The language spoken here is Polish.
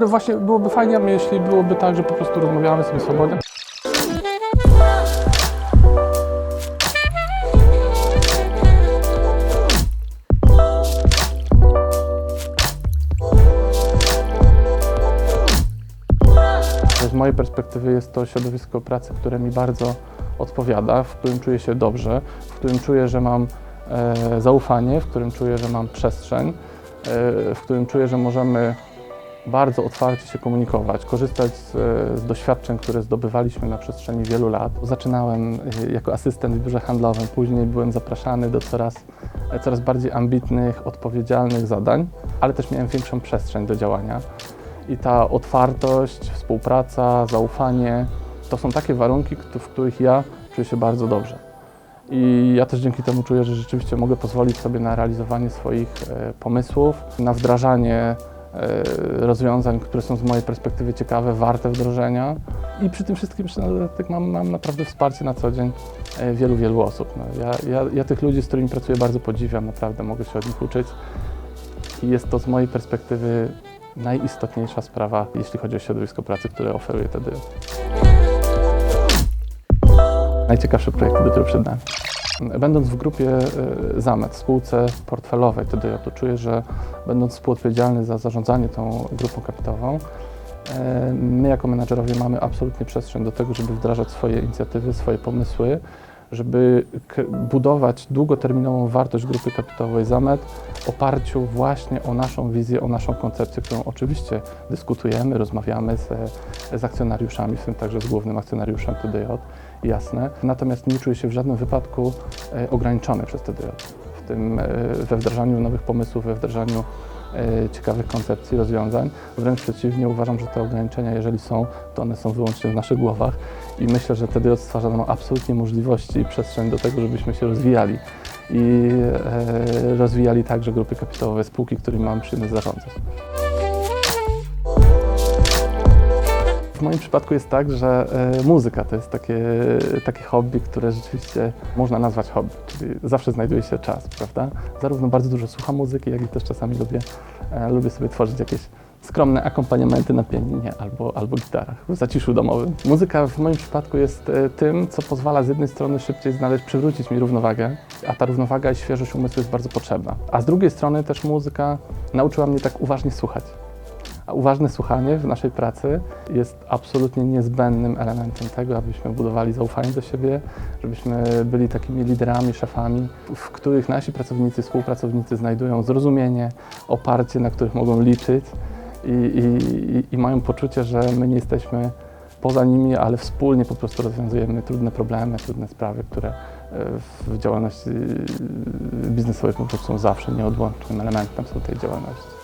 No właśnie byłoby fajnie, jeśli byłoby tak, że po prostu rozmawiamy sobie swobodnie. Z mojej perspektywy jest to środowisko pracy, które mi bardzo odpowiada, w którym czuję się dobrze, w którym czuję, że mam e, zaufanie, w którym czuję, że mam przestrzeń, w którym czuję, że możemy bardzo otwarcie się komunikować, korzystać z, z doświadczeń, które zdobywaliśmy na przestrzeni wielu lat. Zaczynałem e, jako asystent w biurze handlowym, później byłem zapraszany do coraz, e, coraz bardziej ambitnych, odpowiedzialnych zadań, ale też miałem większą przestrzeń do działania. I ta otwartość, współpraca, zaufanie to są takie warunki, w których ja czuję się bardzo dobrze. I ja też dzięki temu czuję, że rzeczywiście mogę pozwolić sobie na realizowanie swoich e, pomysłów, na wdrażanie e, rozwiązań, które są z mojej perspektywy ciekawe, warte wdrożenia. I przy tym wszystkim na dodatek mam, mam naprawdę wsparcie na co dzień e, wielu, wielu osób. No, ja, ja, ja tych ludzi, z którymi pracuję, bardzo podziwiam, naprawdę mogę się od nich uczyć. I jest to z mojej perspektywy najistotniejsza sprawa, jeśli chodzi o środowisko pracy, które oferuje TDJ. Najciekawsze projekty dopiero przed nami. Będąc w grupie e, Zamet, spółce portfelowej TDJ, to czuję, że będąc współodpowiedzialny za zarządzanie tą grupą kapitałową, e, my jako menadżerowie mamy absolutnie przestrzeń do tego, żeby wdrażać swoje inicjatywy, swoje pomysły, żeby budować długoterminową wartość grupy kapitałowej Zamet w oparciu właśnie o naszą wizję, o naszą koncepcję, którą oczywiście dyskutujemy, rozmawiamy z, z akcjonariuszami, w tym także z głównym akcjonariuszem TDJ, jasne. Natomiast nie czuję się w żadnym wypadku e, ograniczony przez TDJ tym, e, we wdrażaniu nowych pomysłów, we wdrażaniu e, ciekawych koncepcji, rozwiązań. Wręcz przeciwnie, uważam, że te ograniczenia, jeżeli są, to one są wyłącznie w naszych głowach i myślę, że TDJ stwarza nam absolutnie możliwości i przestrzeń do tego, żebyśmy się rozwijali i e, rozwijali także grupy kapitałowe, spółki, którymi mamy przyjemność zarządzać. W moim przypadku jest tak, że e, muzyka to jest takie, takie hobby, które rzeczywiście można nazwać hobby, czyli zawsze znajduje się czas, prawda? Zarówno bardzo dużo słucham muzyki, jak i też czasami lubię, e, lubię sobie tworzyć jakieś skromne akompaniamenty na pianinie albo, albo gitarach w zaciszu domowym. Muzyka w moim przypadku jest e, tym, co pozwala z jednej strony szybciej znaleźć, przywrócić mi równowagę, a ta równowaga i świeżość umysłu jest bardzo potrzebna. A z drugiej strony też muzyka nauczyła mnie tak uważnie słuchać. Uważne słuchanie w naszej pracy jest absolutnie niezbędnym elementem tego, abyśmy budowali zaufanie do siebie, żebyśmy byli takimi liderami, szefami, w których nasi pracownicy, współpracownicy znajdują zrozumienie, oparcie, na których mogą liczyć i, i, i- mają poczucie, że my nie jesteśmy poza nimi, ale wspólnie po prostu rozwiązujemy trudne problemy, trudne sprawy, które e, w działalności biznesowej po prostu są zawsze nieodłącznym elementem tej działalności.